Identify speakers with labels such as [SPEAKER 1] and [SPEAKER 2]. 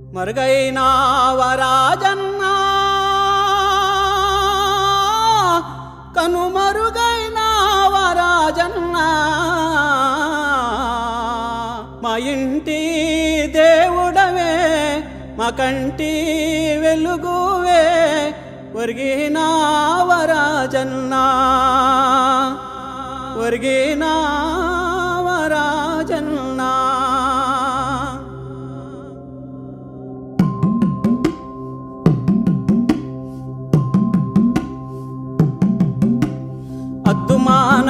[SPEAKER 1] మరుగైనా వరాజన్నా. కనుమరుగైన వరాజన్నా. మా ఇంటి దేవుడవే మా కంటి వెలుగువే ఒరిగిన వరాజన్నా. ఒరిగిన ಅದ್ದು ಮಾನ